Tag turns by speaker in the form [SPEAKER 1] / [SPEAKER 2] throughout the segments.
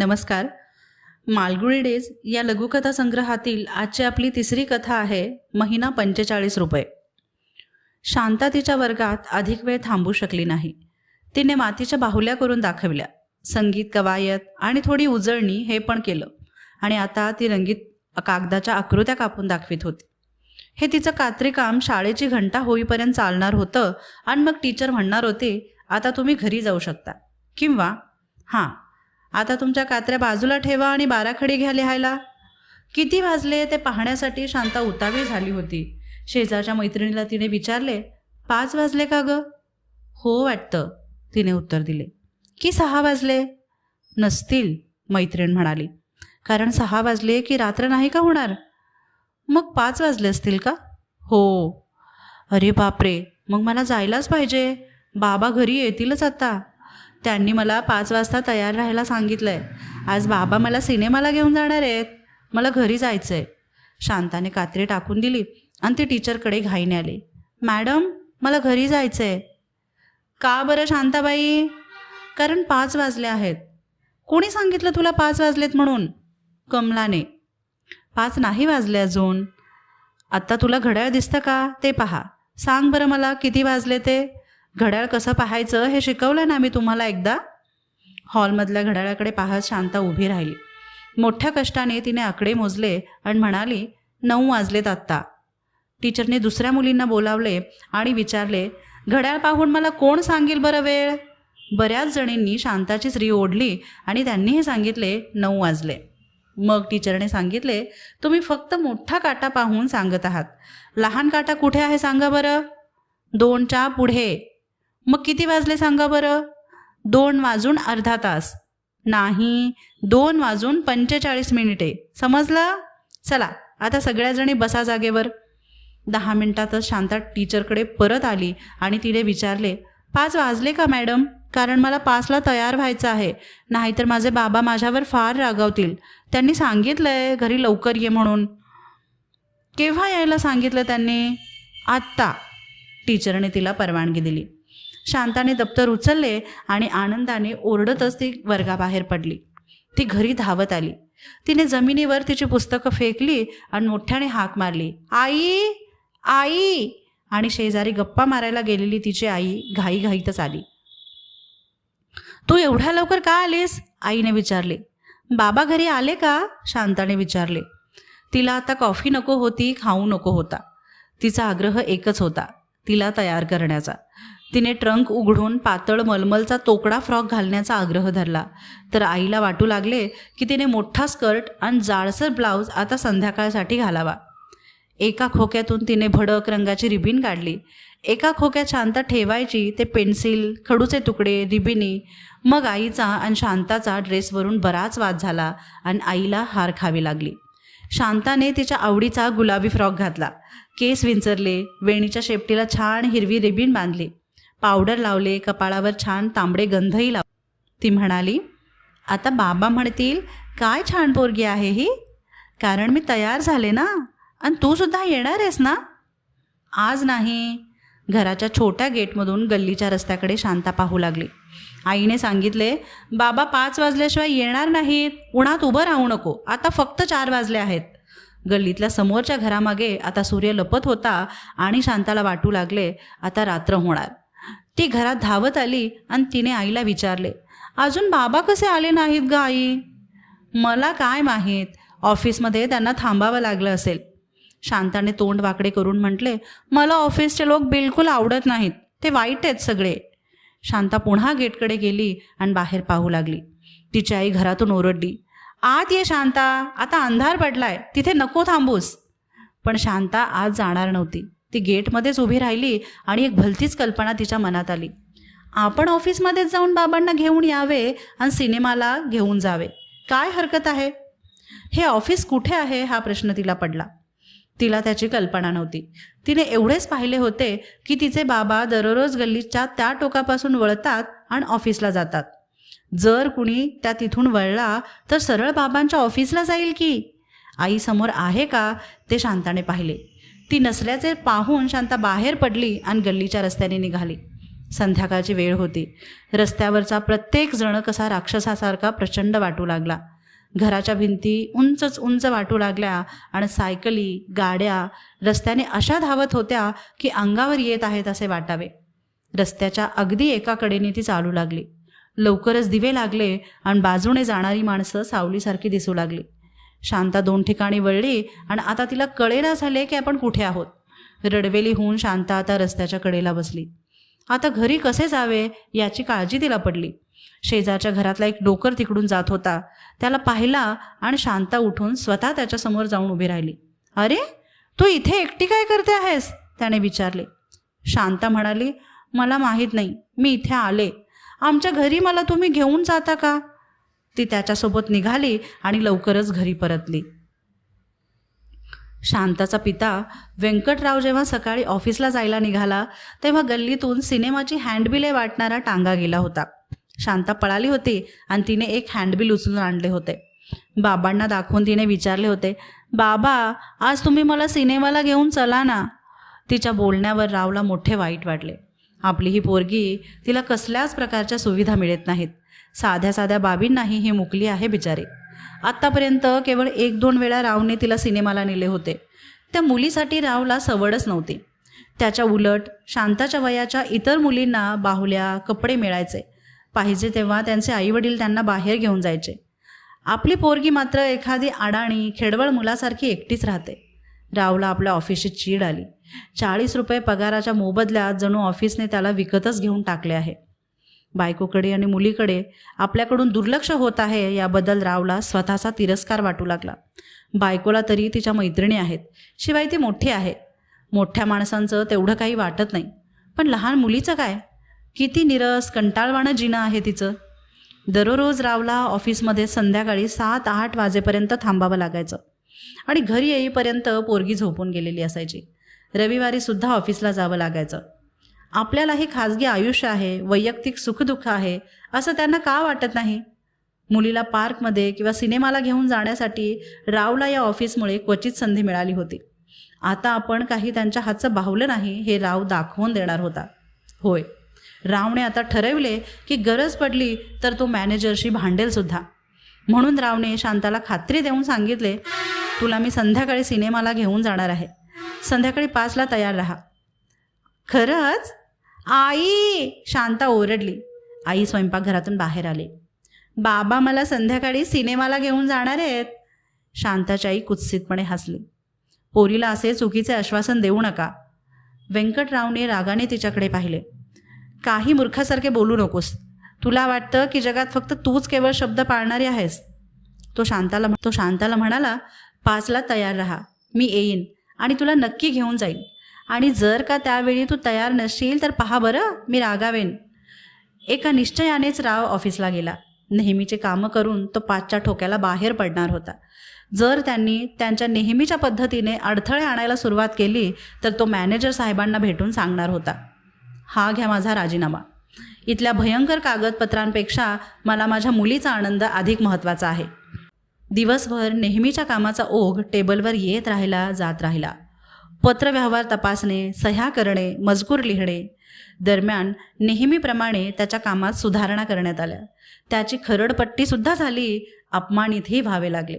[SPEAKER 1] नमस्कार. मालगुळी डेज या लघुकथा संग्रहातील आजची आपली तिसरी कथा आहे महिना पंचेचाळीस रुपये. शांता तिच्या वर्गात अधिक वेळ थांबू शकली नाही. तिने मातीच्या बाहुल्या करून दाखवल्या. संगीत कवायत आणि थोडी उजळणी हे पण केलं. आणि आता ती रंगीत कागदाच्या आकृत्या कापून दाखवित होती. हे तिचं कात्री काम शाळेची घंटा होईपर्यंत चालणार होतं आणि मग टीचर म्हणणार होते आता तुम्ही घरी जाऊ शकता. किंवा हां आता तुमच्या कात्र्या बाजूला ठेवा आणि बाराखडी घ्या लिहायला. किती वाजले ते पाहण्यासाठी शांता उतावी झाली होती. शेजारच्या मैत्रिणीला तिने विचारले पाच वाजले का ग? हो वाटतं तिने उत्तर दिले. की सहा वाजले? नसतील मैत्रीण म्हणाली. कारण सहा वाजले की रात्र नाही का होणार? मग पाच वाजले असतील का? हो. अरे बापरे मग मला जायलाच पाहिजे. बाबा घरी येतीलच आता. त्यांनी मला पाच वाजता तयार राहायला सांगितलं आहे आज बाबा मला सिनेमाला घेऊन जाणार आहेत. मला घरी जायचं आहे शांताने कात्री टाकून दिली आणि ती टीचरकडे घाईने आली. मॅडम मला घरी जायचं आहे का बरं शांताबाई? कारण पाच वाजले आहेत. कोणी सांगितलं तुला पाच वाजलेत म्हणून? कमलाने. पाच नाही वाजले अजून. आत्ता तुला घड्याळ दिसतं का? ते पहा. सांग बरं मला किती वाजले ते? घड्याळ कसं पाहायचं हे शिकवलं ना मी तुम्हाला एकदा. हॉलमधल्या घड्याळाकडे पाहत शांता उभी राहिली. मोठ्या कष्टाने तिने आकडे मोजले आणि म्हणाली नऊ वाजलेत आत्ता. टीचरने दुसऱ्या मुलींना बोलावले आणि विचारले घड्याळ पाहून मला कोण सांगेल बरं वेळ? बऱ्याच जणींनी शांताची स्त्री ओढली आणि त्यांनीही सांगितले नऊ वाजले. मग टीचरने सांगितले तुम्ही फक्त मोठा काटा पाहून सांगत आहात. लहान काटा कुठे आहे सांगा बरं? दोनच्या पुढे. मग किती वाजले सांगा बरं? दोन वाजून अर्धा तास. नाही दोन वाजून पंचेचाळीस मिनिटे. समजलं? चला आता सगळ्याजणी बसा जागेवर. दहा मिनिटातच शांता टीचरकडे परत आली आणि तिने विचारले पाच वाजले का मॅडम? कारण मला पाचला तयार व्हायचं आहे. नाहीतर माझे बाबा माझ्यावर फार रागावतील. त्यांनी सांगितलंय घरी लवकर ये म्हणून. केव्हा यायला सांगितलं त्यांनी? आत्ता. टीचरने तिला परवानगी दिली. शांताने दप्तर उचलले आणि आनंदाने ओरडतच ती वर्गाबाहेर पडली. ती घरी धावत आली. तिने जमिनीवर तिची पुस्तकं फेकली आणि मोठ्याने हाक मारली. आई आई! आणि शेजारी गप्पा मारायला गेलेली तिची आई घाईघाईतच आली. तू एवढ्या लवकर का आलीस? आईने विचारले. बाबा घरी आले का? शांताने विचारले. तिला आता कॉफी नको होती खाऊ नको होता. तिचा आग्रह एकच होता तिला तयार करण्याचा. तिने ट्रंक उघडून पातळ मलमलचा तोकडा फ्रॉक घालण्याचा आग्रह धरला. तर आईला वाटू लागले की तिने मोठा स्कर्ट आणि जाडसर ब्लाऊज आता संध्याकाळसाठी घालावा. एका खोक्यातून तिने भडक रंगाची रिबीन काढली. एका खोक्यात शांता ठेवायची ते पेन्सिल खडूचे तुकडे रिबिनी मग आईचा आणि शांताचा ड्रेसवरून बराच वाद झाला आणि आईला हार खावी लागली. शांताने तिच्या आवडीचा गुलाबी फ्रॉक घातला. केस विंचरले वेणीच्या शेपटीला छान हिरवी रिबीन बांधली. पावडर लावले कपाळावर छान तांबडे गंधही लाव. ती म्हणाली आता बाबा म्हणतील काय छान पोरगी आहे ही? कारण मी तयार झाले ना आणि तू सुद्धा येणार आहेस ना? आज नाही. घराच्या छोट्या गेटमधून गल्लीच्या रस्त्याकडे शांता पाहू लागली. आईने सांगितले बाबा पाच वाजल्याशिवाय येणार नाहीत. उन्हात उभं राहू नको. आता फक्त चार वाजले आहेत. गल्लीतल्या समोरच्या घरामागे आता सूर्य लपत होता आणि शांताला वाटू लागले आता रात्र होणार. ती घरात धावत आली आणि तिने आईला विचारले अजून बाबा कसे आले नाहीत ग आई? मला काय माहीत? ऑफिसमध्ये त्यांना थांबावं लागलं असेल. शांताने तोंड वाकडे करून म्हटले मला ऑफिसचे लोक बिलकुल आवडत नाहीत. ते वाईट आहेत सगळे. शांता पुन्हा गेटकडे गेली आणि बाहेर पाहू लागली. तिची आई घरातून ओरडली आत ये शांता. आता अंधार पडलाय. तिथे नको थांबूस. पण शांता आज जाणार नव्हती. ती गेटमध्येच उभी राहिली आणि एक भलतीच कल्पना तिच्या मनात आली. आपण ऑफिसमध्येच जाऊन बाबांना घेऊन यावे आणि सिनेमाला घेऊन जावे. काय हरकत आहे? हे ऑफिस कुठे आहे? हा प्रश्न तिला पडला. तिला त्याची कल्पना नव्हती. तिने एवढेच पाहिले होते की तिचे बाबा दररोज गल्लीच्या त्या टोकापासून वळतात आणि ऑफिसला जातात. जर कुणी त्या तिथून वळला तर सरळ बाबांच्या ऑफिसला जाईल की? आई समोर आहे का? ते शांताने पाहिले. ती नसल्याचे पाहून शांता बाहेर पडली आणि गल्लीच्या रस्त्याने निघाली. संध्याकाळची वेळ होती. रस्त्यावरचा प्रत्येक जण कसा राक्षसासारखा प्रचंड वाटू लागला. घराच्या भिंती उंचच उंच वाटू लागल्या आणि सायकली गाड्या रस्त्याने अशा धावत होत्या की अंगावर येत आहेत असे वाटावे. रस्त्याच्या अगदी एका कडेने ती चालू लागली. लवकरच दिवे लागले आणि बाजूने जाणारी माणसं सावलीसारखी दिसू लागली. शांता दोन ठिकाणी वळली आणि आता तिला कळेना झाले की आपण कुठे आहोत. रडवेली होऊन शांता आता रस्त्याच्या कडेला बसली. आता घरी कसे जावे याची काळजी तिला पडली. शेजारच्या घरातला एक डोकर तिकडून जात होता. त्याला पाहिला आणि शांता उठून स्वतः त्याच्यासमोर जाऊन उभी राहिली. अरे तू इथे एकटी काय करते आहेस? त्याने विचारले. शांता म्हणाली मला माहीत नाही. मी इथे आले. आमच्या घरी मला तुम्ही घेऊन जाता का? ती त्याच्यासोबत निघाली आणि लवकरच घरी परतली. शांताचा पिता व्यंकटराव जेव्हा सकाळी ऑफिसला जायला निघाला तेव्हा गल्लीतून सिनेमाची हँडबिले वाटणारा टांगा गेला होता. शांता पळाली होती आणि तिने एक हँडबिल उचलून आणले होते. बाबांना दाखवून तिने विचारले होते बाबा आज तुम्ही मला सिनेमाला घेऊन चला ना. तिच्या बोलण्यावर रावला मोठे वाईट वाटले. आपली ही पोरगी तिला कसल्याच प्रकारच्या सुविधा मिळत नाहीत. साध्या साध्या बाबींनाही ही मुकली आहे बिचारी. आत्तापर्यंत केवळ एक दोन वेळा रावने तिला सिनेमाला नेले होते. त्या मुलीसाठी रावला सवडच नव्हती. त्याच्या उलट शांताच्या वयाच्या इतर मुलींना बाहुल्या कपडे मिळायचे. पाहिजे तेव्हा त्यांचे आईवडील त्यांना बाहेर घेऊन जायचे. आपली पोरगी मात्र एखादी अडाणी खेडवळ मुलासारखी एकटीच राहते. रावला आपल्या ऑफिसची चीड आली. चाळीस रुपये पगाराच्या मोबदल्यात जणू ऑफिसने त्याला विकतच घेऊन टाकले आहे. बायकोकडे आणि मुलीकडे आपल्याकडून दुर्लक्ष होत आहे याबद्दल रावला स्वतःचा तिरस्कार वाटू लागला. बायकोला तरी तिच्या मैत्रिणी आहेत शिवाय ती मोठी आहे. मोठ्या माणसांचं तेवढं काही वाटत नाही. पण लहान मुलीचं काय? किती निरस कंटाळवाणं जिणं आहे तिचं. दररोज रावला ऑफिसमध्ये संध्याकाळी सात आठ वाजेपर्यंत थांबावं लागायचं. आणि घरी येईपर्यंत पोरगी झोपून गेलेली असायची. रविवारी सुद्धा ऑफिसला जावं लागायचं. आपल्यालाही खाजगी आयुष्य आहे वैयक्तिक सुखदुःख आहे असं त्यांना का वाटत नाही? मुलीला पार्कमध्ये किंवा सिनेमाला घेऊन जाण्यासाठी रावला या ऑफिसमुळे क्वचित संधी मिळाली होती. आता आपण काही त्यांच्या हातचं बाहुलं नाही हे राव दाखवून देणार होता. होय रावने आता ठरवले की गरज पडली तर तो मॅनेजरशी भांडेलसुद्धा म्हणून रावने शांताला खात्री देऊन सांगितले तुला मी संध्याकाळी सिनेमाला घेऊन जाणार आहे. संध्याकाळी पाचला तयार राहा. खरंच? आई शांता ओरडली. आई स्वयंपाकघरातून बाहेर आली. बाबा मला संध्याकाळी सिनेमाला घेऊन जाणार आहेत. शांताची आई कुत्सितपणे हसली. पोरीला असे चुकीचे आश्वासन देऊ नका. व्यंकटरावने रागाने तिच्याकडे पाहिले. काही मूर्खासारखे बोलू नकोस. तुला वाटतं की जगात फक्त तूच केवळ शब्द पाळणारी आहेस? तो शांताला तो शांताला म्हणाला पाचला तयार राहा. मी येईन आणि तुला नक्की घेऊन जाईन. आणि जर का त्यावेळी तू तयार नसशील तर पहा बरं मी रागावेन. एका निश्चयानेच राव ऑफिसला गेला. नेहमीचे कामं करून तो पाचच्या ठोक्याला बाहेर पडणार होता. जर त्यांनी त्यांच्या नेहमीच्या पद्धतीने अडथळे आणायला सुरुवात केली तर तो मॅनेजर साहेबांना भेटून सांगणार होता. हा घ्या माझा राजीनामा. इथल्या भयंकर कागदपत्रांपेक्षा मला माझ्या मुलीचा आनंद अधिक महत्त्वाचा आहे. दिवसभर नेहमीच्या कामाचा ओघ टेबलवर येत राहिला जात राहिला. पत्रव्यवहार तपासणे सह्या करणे मजकूर लिहिणे दरम्यान नेहमीप्रमाणे त्याच्या कामात सुधारणा करण्यात आल्या. त्याची खरडपट्टीसुद्धा झाली अपमानितही व्हावे लागले.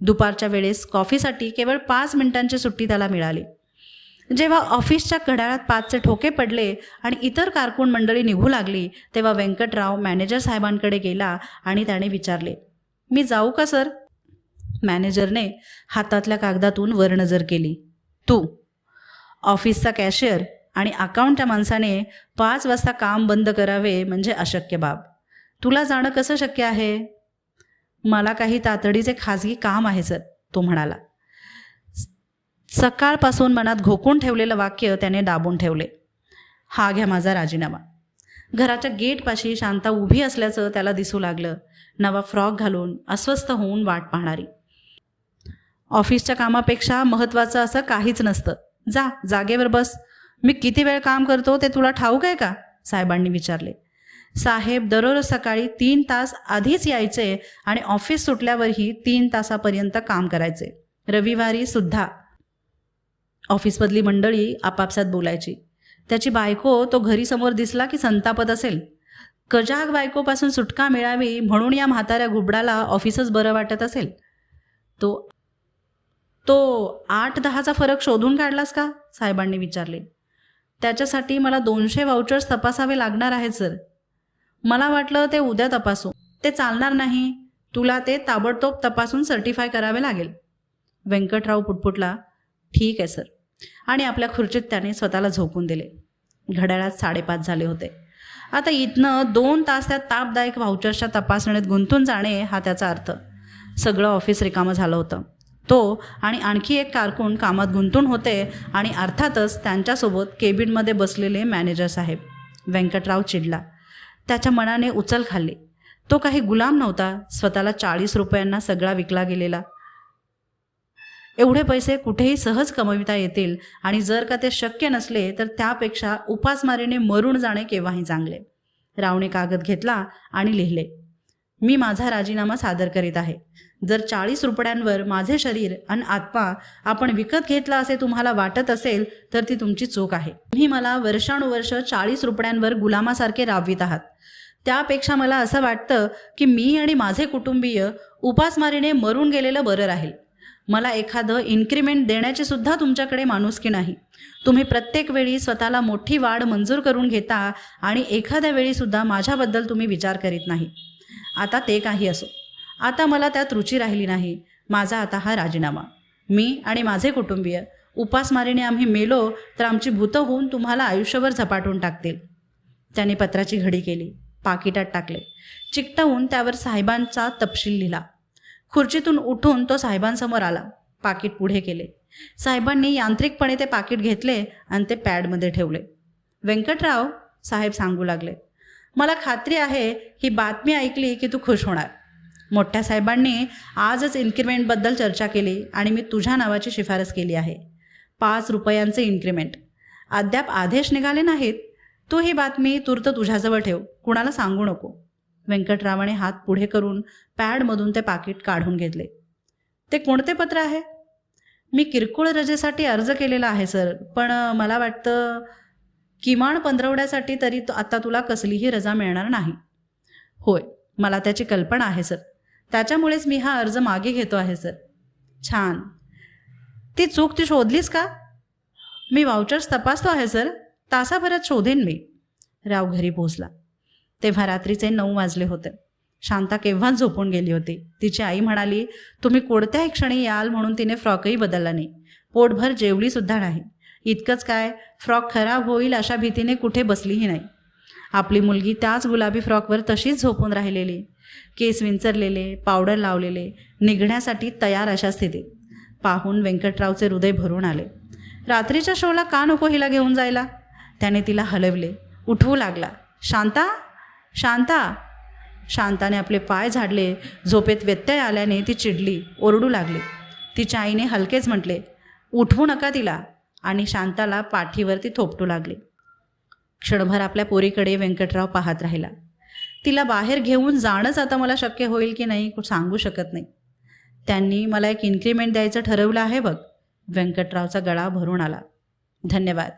[SPEAKER 1] दुपारच्या वेळेस कॉफीसाठी केवळ पाच मिनिटांची सुट्टी त्याला मिळाली. जेव्हा ऑफिसच्या घड्याळात पाचचे ठोके पडले आणि इतर कारकून मंडळी निघू लागली तेव्हा व्यंकटराव मॅनेजर साहेबांकडे गेला आणि त्याने विचारले मी जाऊ का सर? मॅनेजरने हातातल्या कागदातून वर नजर केली तू ऑफिसचा कॅशियर आणि अकाउंटच्या माणसाने पाच वाजता काम बंद करावे म्हणजे अशक्य बाब. तुला जाणं कसं शक्य आहे? मला काही तातडीचे खाजगी काम आहे सर तो म्हणाला. सकाळपासून मनात घोकून ठेवलेलं वाक्य त्याने दाबून ठेवले. हा घ्या माझा राजीनामा. घराच्या गेटपाशी शांता उभी असल्याचं त्याला दिसू लागलं. नवा फ्रॉक घालून अस्वस्थ होऊन वाट पाहणारी. ऑफिसच्या कामापेक्षा महत्त्वाचं असं काहीच नसतं. जा जागेवर बस. मी किती वेळ काम करतो ते तुला ठाऊक आहे का? साहेबांनी विचारले. साहेब दररोज सकाळी तीन तास आधीच यायचे आणि ऑफिस सुटल्यावरही तीन तासापर्यंत काम करायचे. रविवारी सुद्धा. ऑफिसमधली मंडळी आपापसात बोलायची. त्याची बायको तो घरी समोर दिसला की संतापत असेल. कजाग बायकोपासून सुटका मिळावी म्हणून या म्हाताऱ्या घुबडाला ऑफिसच बरं वाटत असेल. तो तो आठ दहाचा फरक शोधून काढलास का? साहेबांनी विचारले. त्याच्यासाठी मला दोनशे वाउचर्स तपासावे लागणार आहेत सर मला वाटलं ते उद्या तपासू. ते चालणार नाही. तुला ते ताबडतोब तपासून सर्टिफाय करावे लागेल. व्यंकटराव पुटपुटला ठीक आहे सर आणि आपल्या खुर्चीत त्याने स्वतःला झोपून दिले. घड्याळात साडेपाच झाले होते. आता इथनं दोन तास त्या तापदायक व्हाउचर्सच्या तपासणीत गुंतून जाणे हा त्याचा अर्थ. सगळं ऑफिस रिकामं झालं होतं. तो आणि आणखी एक कारकून कामात गुंतून होते आणि अर्थातच त्यांच्यासोबत केबिनमध्ये बसलेले मॅनेजर साहेब व्यंकटराव चिडला. त्याच्या मनाने उचल खाल्ली. तो काही गुलाम नव्हता. स्वतःला चाळीस रुपयांना सगळा विकला गेलेला. एवढे पैसे कुठेही सहज कमविता येतील आणि जर का ते शक्य नसले तर त्यापेक्षा उपासमारीने मरून जाणे केव्हाही चांगले. रावने कागद घेतला आणि लिहिले. मी माझा राजीनामा सादर करीत आहे. जर चाळीस रुपयांवर माझे शरीर आणि आत्मा आपण विकत घेतला असे तुम्हाला वाटत असेल तर ती तुमची चूक आहे. तुम्ही मला वर्षानुवर्ष चाळीस रुपयांवर गुलामासारखे राबवित आहात. त्यापेक्षा मला असं वाटतं की मी आणि माझे कुटुंबीय उपासमारीने मरून गेलेलं बरं राहील. मला एखादं इन्क्रीमेंट देण्याची सुद्धा तुमच्याकडे माणुसकी नाही. तुम्ही प्रत्येक वेळी स्वतःला मोठी वाढ मंजूर करून घेता आणि एखाद्या वेळीसुद्धा माझ्याबद्दल तुम्ही विचार करीत नाही. आता ते काही असो. आता मला त्यात रुची राहिली नाही. माझा आता हा राजीनामा. मी आणि माझे कुटुंबीय उपासमारीने आम्ही मेलो तर आमची भूतं होऊन तुम्हाला आयुष्यभर झपाटून टाकतील. त्याने पत्राची घडी केली पाकिटात टाकले. चिकटवून त्यावर साहेबांचा तपशील लिहिला. खुर्चीतून उठून तो साहेबांसमोर आला. पाकिट पुढे केले. साहेबांनी यांत्रिकपणे ते पाकिट घेतले आणि ते पॅडमध्ये ठेवले. व्यंकटराव साहेब सांगू लागले मला खात्री आहे ही बातमी ऐकली की तू खुश होणार. मोठ्या साहेबांनी आजच इन्क्रिमेंटबद्दल चर्चा केली आणि मी तुझ्या नावाची शिफारस केली आहे. पाच रुपयांचे इन्क्रिमेंट अद्याप आदेश निघाले नाहीत. तू ही बातमी तूर्त तुझ्याजवळ ठेव. कुणाला सांगू नको. व्यंकटरावाने हात पुढे करून पॅडमधून ते पाकिट काढून घेतले. ते कोणते पत्र आहे? मी किरकोळ रजेसाठी अर्ज केलेला आहे सर. पण मला वाटतं किमान पंधरवड्यासाठी तरी आता तुला कसलीही रजा मिळणार नाही. होय मला त्याची कल्पना आहे सर. त्याच्यामुळेच मी हा अर्ज मागे घेतो आहे सर. छान. ती चूक ती शोधलीस का? मी वाउचर्स तपासतो आहे सर. तासाभरात शोधेन मी. राव घरी पोहोचला. तेव्हा रात्रीचे नऊ वाजले होते. शांता केव्हाच झोपून गेली होती. तिची आई म्हणाली तुम्ही कोणत्याही क्षणी याल म्हणून तिने फ्रॉकही बदलला नाही. पोटभर जेवलीसुद्धा नाही. इतकंच काय? फ्रॉक खराब होईल अशा भीतीने कुठे बसलीही नाही. आपली मुलगी त्याच गुलाबी फ्रॉकवर तशीच झोपून राहिलेली. केस विंचरलेले पावडर लावलेले निघण्यासाठी तयार अशा स्थितीत. पाहून व्यंकटरावचे हृदय भरून आले. रात्रीच्या शोला का नको हिला घेऊन जायला? त्याने तिला हलवले. उठवू लागला. शांता? शांता? शांताने आपले पाय झाडले. झोपेत व्यत्यय आल्याने ती चिडली ओरडू लागली. तिच्या आईने हलकेच म्हटले उठवू नका तिला. आणि शांताला पाठीवरती थोपटू लागली. क्षणभर आपल्या पोरीकडे व्यंकटराव पाहत राहिला. तिला बाहेर घेऊन जाणंच आता मला शक्य होईल की नाही सांगू शकत नाही. त्यांनी मला एक इन्क्रीमेंट द्यायचं ठरवलं आहे बघ. व्यंकटरावचा गळा भरून आला. धन्यवाद.